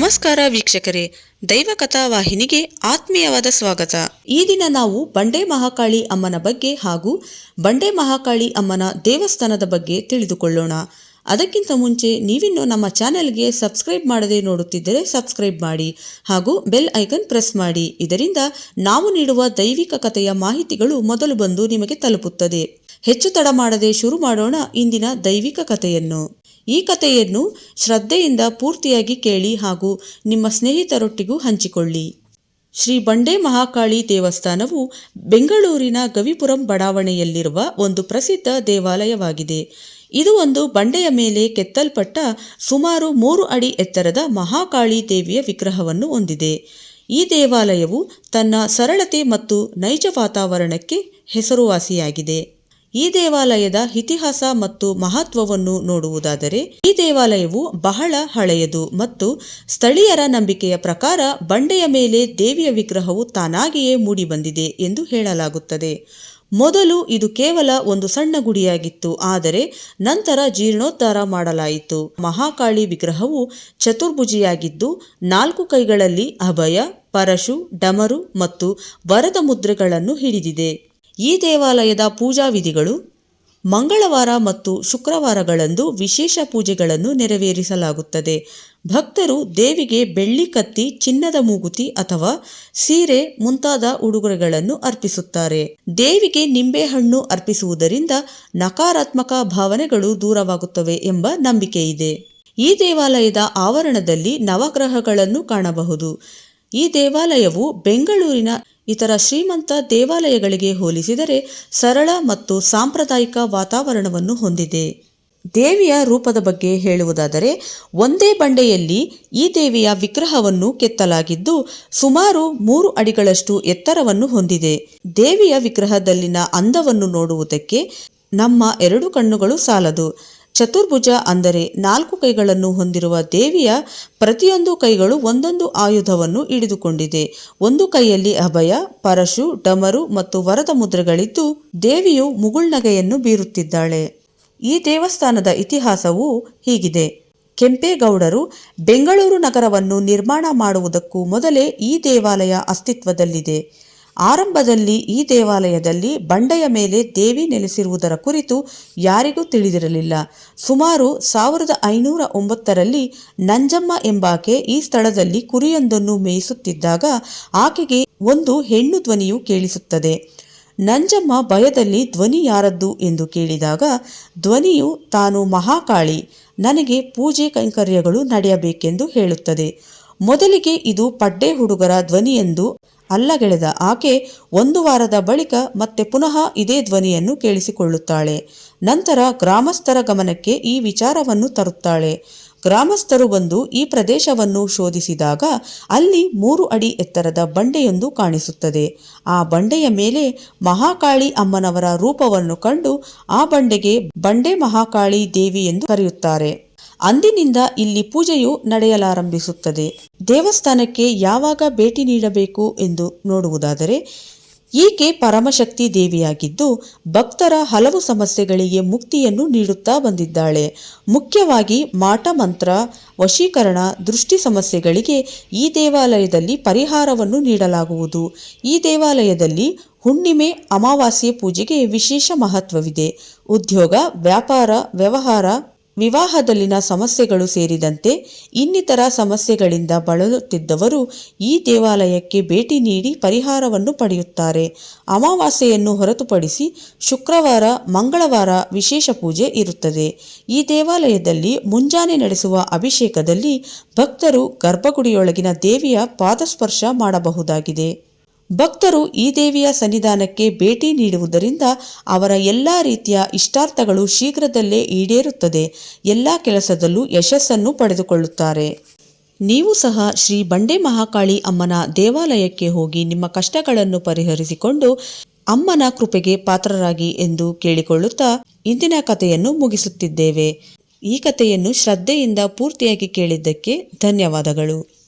ನಮಸ್ಕಾರ ವೀಕ್ಷಕರೇ. ದೈವಕಥಾ ವಾಹಿನಿಗೆ ಆತ್ಮೀಯವಾದ ಸ್ವಾಗತ. ಈ ದಿನ ನಾವು ಬಂಡೆ ಮಹಾಕಾಳಿ ಅಮ್ಮನ ಬಗ್ಗೆ ಹಾಗೂ ಬಂಡೆ ಮಹಾಕಾಳಿ ಅಮ್ಮನ ದೇವಸ್ಥಾನದ ಬಗ್ಗೆ ತಿಳಿದುಕೊಳ್ಳೋಣ. ಅದಕ್ಕಿಂತ ಮುಂಚೆ ನೀವಿನ್ನೂ ನಮ್ಮ ಚಾನೆಲ್ಗೆ ಸಬ್ಸ್ಕ್ರೈಬ್ ಮಾಡದೆ ನೋಡುತ್ತಿದ್ದರೆ ಸಬ್ಸ್ಕ್ರೈಬ್ ಮಾಡಿ ಹಾಗೂ ಬೆಲ್ ಐಕನ್ ಪ್ರೆಸ್ ಮಾಡಿ. ಇದರಿಂದ ನಾವು ನೀಡುವ ದೈವಿಕ ಕಥೆಯ ಮಾಹಿತಿಗಳು ಮೊದಲು ಬಂದು ನಿಮಗೆ ತಲುಪುತ್ತದೆ. ಹೆಚ್ಚು ತಡ ಮಾಡದೆ ಶುರು ಮಾಡೋಣ ಇಂದಿನ ದೈವಿಕ ಕಥೆಯನ್ನು. ಈ ಕಥೆಯನ್ನು ಶ್ರದ್ಧೆಯಿಂದ ಪೂರ್ತಿಯಾಗಿ ಕೇಳಿ ಹಾಗೂ ನಿಮ್ಮ ಸ್ನೇಹಿತರೊಟ್ಟಿಗೂ ಹಂಚಿಕೊಳ್ಳಿ. ಶ್ರೀ ಬಂಡೆ ಮಹಾಕಾಳಿ ದೇವಸ್ಥಾನವು ಬೆಂಗಳೂರಿನ ಗವಿಪುರಂ ಬಡಾವಣೆಯಲ್ಲಿರುವ ಒಂದು ಪ್ರಸಿದ್ಧ ದೇವಾಲಯವಾಗಿದೆ. ಇದು ಒಂದು ಬಂಡೆಯ ಮೇಲೆ ಕೆತ್ತಲ್ಪಟ್ಟ ಸುಮಾರು ಮೂರು ಅಡಿ ಎತ್ತರದ ಮಹಾಕಾಳಿ ದೇವಿಯ ವಿಗ್ರಹವನ್ನು ಹೊಂದಿದೆ. ಈ ದೇವಾಲಯವು ತನ್ನ ಸರಳತೆ ಮತ್ತು ನೈಜ ವಾತಾವರಣಕ್ಕೆ ಹೆಸರುವಾಸಿಯಾಗಿದೆ. ಈ ದೇವಾಲಯದ ಇತಿಹಾಸ ಮತ್ತು ಮಹತ್ವವನ್ನು ನೋಡುವುದಾದರೆ, ಈ ದೇವಾಲಯವು ಬಹಳ ಹಳೆಯದು ಮತ್ತು ಸ್ಥಳೀಯರ ನಂಬಿಕೆಯ ಪ್ರಕಾರ ಬಂಡೆಯ ಮೇಲೆ ದೇವಿಯ ವಿಗ್ರಹವು ತಾನಾಗಿಯೇ ಮೂಡಿಬಂದಿದೆ ಎಂದು ಹೇಳಲಾಗುತ್ತದೆ. ಮೊದಲು ಇದು ಕೇವಲ ಒಂದು ಸಣ್ಣ ಗುಡಿಯಾಗಿತ್ತು, ಆದರೆ ನಂತರ ಜೀರ್ಣೋದ್ಧಾರ ಮಾಡಲಾಯಿತು. ಮಹಾಕಾಳಿ ವಿಗ್ರಹವು ಚತುರ್ಭುಜಿಯಾಗಿದ್ದು, ನಾಲ್ಕು ಕೈಗಳಲ್ಲಿ ಅಭಯ, ಪರಶು, ಡಮರು ಮತ್ತು ವರದ ಮುದ್ರೆಗಳನ್ನು ಹಿಡಿದಿದೆ. ಈ ದೇವಾಲಯದ ಪೂಜಾ ವಿಧಿಗಳು ಮಂಗಳವಾರ ಮತ್ತು ಶುಕ್ರವಾರಗಳಂದು ವಿಶೇಷ ಪೂಜೆಗಳನ್ನು ನೆರವೇರಿಸಲಾಗುತ್ತದೆ. ಭಕ್ತರು ದೇವಿಗೆ ಬೆಳ್ಳಿ ಕತ್ತಿ, ಚಿನ್ನದ ಮೂಗುತಿ ಅಥವಾ ಸೀರೆ ಮುಂತಾದ ಉಡುಗೊರೆಗಳನ್ನು ಅರ್ಪಿಸುತ್ತಾರೆ. ದೇವಿಗೆ ನಿಂಬೆಹಣ್ಣು ಅರ್ಪಿಸುವುದರಿಂದ ನಕಾರಾತ್ಮಕ ಭಾವನೆಗಳು ದೂರವಾಗುತ್ತವೆ ಎಂಬ ನಂಬಿಕೆ ಇದೆ. ಈ ದೇವಾಲಯದ ಆವರಣದಲ್ಲಿ ನವಗ್ರಹಗಳನ್ನು ಕಾಣಬಹುದು. ಈ ದೇವಾಲಯವು ಬೆಂಗಳೂರಿನ ಇತರ ಶ್ರೀಮಂತ ದೇವಾಲಯಗಳಿಗೆ ಹೋಲಿಸಿದರೆ ಸರಳ ಮತ್ತು ಸಾಂಪ್ರದಾಯಿಕ ವಾತಾವರಣವನ್ನು ಹೊಂದಿದೆ. ದೇವಿಯ ರೂಪದ ಬಗ್ಗೆ ಹೇಳುವುದಾದರೆ, ಒಂದೇ ಬಂಡೆಯಲ್ಲಿ ಈ ದೇವಿಯ ವಿಗ್ರಹವನ್ನು ಕೆತ್ತಲಾಗಿದ್ದು, ಸುಮಾರು ಮೂರು ಅಡಿಗಳಷ್ಟು ಎತ್ತರವನ್ನು ಹೊಂದಿದೆ. ದೇವಿಯ ವಿಗ್ರಹದಲ್ಲಿನ ಅಂದವನ್ನು ನೋಡುವುದಕ್ಕೆ ನಮ್ಮ ಎರಡು ಕಣ್ಣುಗಳು ಸಾಲದು. ಚತುರ್ಭುಜ ಅಂದರೆ ನಾಲ್ಕು ಕೈಗಳನ್ನು ಹೊಂದಿರುವ ದೇವಿಯ ಪ್ರತಿಯೊಂದು ಕೈಗಳು ಒಂದೊಂದು ಆಯುಧವನ್ನು ಹಿಡಿದುಕೊಂಡಿದೆ. ಒಂದು ಕೈಯಲ್ಲಿ ಅಭಯ, ಪರಶು, ಡಮರು ಮತ್ತು ವರದ ಮುದ್ರೆಗಳಿದ್ದು ದೇವಿಯು ಮುಗುಳ್ನಗೆಯನ್ನು ಬೀರುತ್ತಿದ್ದಾಳೆ. ಈ ದೇವಸ್ಥಾನದ ಇತಿಹಾಸವು ಹೀಗಿದೆ. ಕೆಂಪೇಗೌಡರು ಬೆಂಗಳೂರು ನಗರವನ್ನು ನಿರ್ಮಾಣ ಮಾಡುವುದಕ್ಕೂ ಮೊದಲೇ ಈ ದೇವಾಲಯ ಅಸ್ತಿತ್ವದಲ್ಲಿದೆ. ಆರಂಭದಲ್ಲಿ ಈ ದೇವಾಲಯದಲ್ಲಿ ಬಂಡೆಯ ಮೇಲೆ ದೇವಿ ನೆಲೆಸಿರುವುದರ ಕುರಿತು ಯಾರಿಗೂ ತಿಳಿದಿರಲಿಲ್ಲ. ಸುಮಾರು ಸಾವಿರದ ಐನೂರ ಒಂಬತ್ತರಲ್ಲಿ ನಂಜಮ್ಮ ಎಂಬಾಕೆ ಈ ಸ್ಥಳದಲ್ಲಿ ಕುರಿಯೊಂದನ್ನು ಮೇಯಿಸುತ್ತಿದ್ದಾಗ ಆಕೆಗೆ ಒಂದು ಹೆಣ್ಣು ಧ್ವನಿಯು ಕೇಳಿಸುತ್ತದೆ. ನಂಜಮ್ಮ ಭಯದಲ್ಲಿ ಧ್ವನಿ ಯಾರದ್ದು ಎಂದು ಕೇಳಿದಾಗ, ಧ್ವನಿಯು ತಾನು ಮಹಾಕಾಳಿ, ನನಗೆ ಪೂಜೆ ಕೈಂಕರ್ಯಗಳು ನಡೆಯಬೇಕೆಂದು ಹೇಳುತ್ತದೆ. ಮೊದಲಿಗೆ ಇದು ಪಡ್ಡೆ ಹುಡುಗರ ಅಲ್ಲಗೆಳೆದ ಆಕೆ ಒಂದು ವಾರದ ಬಳಿಕ ಮತ್ತೆ ಪುನಃ ಇದೇ ಧ್ವನಿಯನ್ನು ಕೇಳಿಸಿಕೊಳ್ಳುತ್ತಾಳೆ. ನಂತರ ಗ್ರಾಮಸ್ಥರ ಗಮನಕ್ಕೆ ಈ ವಿಚಾರವನ್ನು ತರುತ್ತಾಳೆ. ಗ್ರಾಮಸ್ಥರು ಬಂದು ಈ ಪ್ರದೇಶವನ್ನು ಶೋಧಿಸಿದಾಗ ಅಲ್ಲಿ ಮೂರು ಅಡಿ ಎತ್ತರದ ಬಂಡೆಯೊಂದು ಕಾಣಿಸುತ್ತದೆ. ಆ ಬಂಡೆಯ ಮೇಲೆ ಮಹಾಕಾಳಿ ಅಮ್ಮನವರ ರೂಪವನ್ನು ಕಂಡು ಆ ಬಂಡೆಗೆ ಬಂಡೆ ಮಹಾಕಾಳಿ ದೇವಿ ಎಂದು ಕರೆಯುತ್ತಾರೆ. ಅಂದಿನಿಂದ ಇಲ್ಲಿ ಪೂಜೆಯು ನಡೆಯಲಾರಂಭಿಸುತ್ತದೆ. ದೇವಸ್ಥಾನಕ್ಕೆ ಯಾವಾಗ ಭೇಟಿ ನೀಡಬೇಕು ಎಂದು ನೋಡುವುದಾದರೆ, ಈಕೆ ಪರಮಶಕ್ತಿ ದೇವಿಯಾಗಿದ್ದು, ಭಕ್ತರ ಹಲವು ಸಮಸ್ಯೆಗಳಿಗೆ ಮುಕ್ತಿಯನ್ನು ನೀಡುತ್ತಾ ಬಂದಿದ್ದಾಳೆ. ಮುಖ್ಯವಾಗಿ ಮಾಟ ಮಂತ್ರ, ವಶೀಕರಣ, ದೃಷ್ಟಿ ಸಮಸ್ಯೆಗಳಿಗೆ ಈ ದೇವಾಲಯದಲ್ಲಿ ಪರಿಹಾರವನ್ನು ನೀಡಲಾಗುವುದು. ಈ ದೇವಾಲಯದಲ್ಲಿ ಹುಣ್ಣಿಮೆ, ಅಮಾವಾಸ್ಯೆ ಪೂಜೆಗೆ ವಿಶೇಷ ಮಹತ್ವವಿದೆ. ಉದ್ಯೋಗ, ವ್ಯಾಪಾರ, ವ್ಯವಹಾರ ವಿವಾಹದಲ್ಲಿನ ಸಮಸ್ಯೆಗಳು ಸೇರಿದಂತೆ ಇನ್ನಿತರ ಸಮಸ್ಯೆಗಳಿಂದ ಬಳಲುತ್ತಿದ್ದವರು ಈ ದೇವಾಲಯಕ್ಕೆ ಭೇಟಿ ನೀಡಿ ಪರಿಹಾರವನ್ನು ಪಡೆಯುತ್ತಾರೆ. ಅಮಾವಾಸ್ಯೆಯನ್ನು ಹೊರತುಪಡಿಸಿ ಶುಕ್ರವಾರ, ಮಂಗಳವಾರ ವಿಶೇಷ ಪೂಜೆ ಇರುತ್ತದೆ. ಈ ದೇವಾಲಯದಲ್ಲಿ ಮುಂಜಾನೆ ನಡೆಸುವ ಅಭಿಷೇಕದಲ್ಲಿ ಭಕ್ತರು ಗರ್ಭಗುಡಿಯೊಳಗಿನ ದೇವಿಯ ಪಾದಸ್ಪರ್ಶ ಮಾಡಬಹುದಾಗಿದೆ. ಭಕ್ತರು ಈ ದೇವಿಯ ಸನ್ನಿಧಾನಕ್ಕೆ ಭೇಟಿ ನೀಡುವುದರಿಂದ ಅವರ ಎಲ್ಲ ರೀತಿಯ ಇಷ್ಟಾರ್ಥಗಳು ಶೀಘ್ರದಲ್ಲೇ ಈಡೇರುತ್ತದೆ. ಎಲ್ಲ ಕೆಲಸದಲ್ಲೂ ಯಶಸ್ಸನ್ನು ಪಡೆದುಕೊಳ್ಳುತ್ತಾರೆ. ನೀವು ಸಹ ಶ್ರೀ ಬಂಡೆ ಮಹಾಕಾಳಿ ಅಮ್ಮನ ದೇವಾಲಯಕ್ಕೆ ಹೋಗಿ ನಿಮ್ಮ ಕಷ್ಟಗಳನ್ನು ಪರಿಹರಿಸಿಕೊಂಡು ಅಮ್ಮನ ಕೃಪೆಗೆ ಪಾತ್ರರಾಗಿ ಎಂದು ಕೇಳಿಕೊಳ್ಳುತ್ತಾ ಇಂದಿನ ಕಥೆಯನ್ನು ಮುಗಿಸುತ್ತಿದ್ದೇವೆ. ಈ ಕಥೆಯನ್ನು ಶ್ರದ್ಧೆಯಿಂದ ಪೂರ್ತಿಯಾಗಿ ಕೇಳಿದ್ದಕ್ಕೆ ಧನ್ಯವಾದಗಳು.